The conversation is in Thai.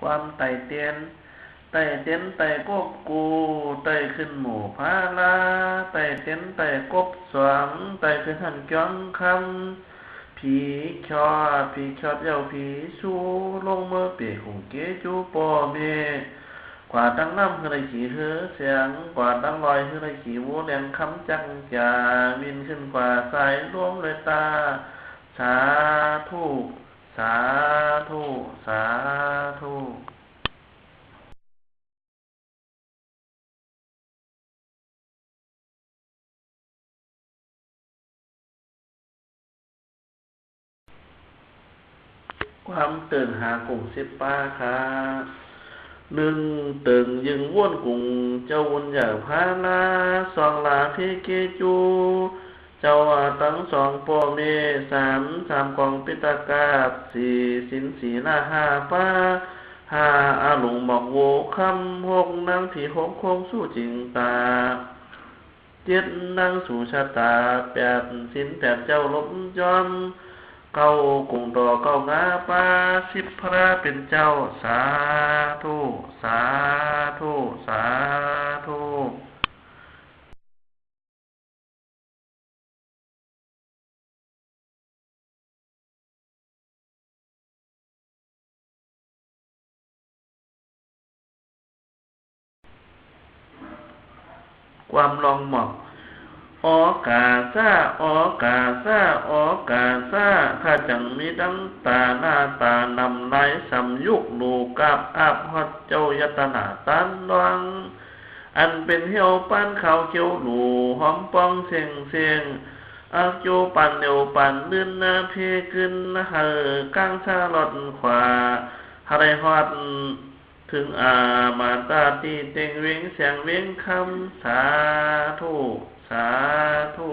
ความไต่เตียนไต่เตียนไต่กบกูไต่ขึ้นหมู่พาลาไต่เตียนไต่กบสวงไต่ขึ้นหันจ้องคำผีชอผีชอบเย้าผีสู้ลงเมื่อเปียกของเกจูปอเมกว่าตั้งน้ำคือไรขี่เฮือเสียงกว่าตั้งลอยคือไรขี่วัวแดงคำจังจ่ามินขึ้นกว่าสายร่วมเลยตา สาธุ สาธุ สา ความตื่นหากลุ่มสิบป้าค่ะหนึ่งตึงยึงว่วนกุ่งเจ้าวนใหญ่พาลาสองลาที่เกจู เจ้าตั้งสองปอเมสามสามกองปิตากาบสี่สินสีหน้าห้าป้าห้าอาหลงบอกโวคำหกนางผีหกคงสู้จริงตาเจ็ดนางสู่ชะตาแปดสินแปดเจ้าลบยอม เก้ากุงดอเก้างาปาสิบพระเป็นเจ้าสาธุสาธุสาธุความลองหมอก ออกาซาออกาซาออกาซาข้าจังมีดังตาหน้าตานำไรสำยุกลูกับอาบฮอดเจ้ายตนาตันวัง อันเป็นเหี่ยวปั้นเขาเขียวหลูหอมป้องเสียงเสียงอาโจปันเดียวปันลื่นนาเพขึ้นเฮอกลางชาลอดขวาฮาไรฮอดถึงอามาตาตีเต็งเวงเสียงเวงคำสาธุสาธุ สาธุ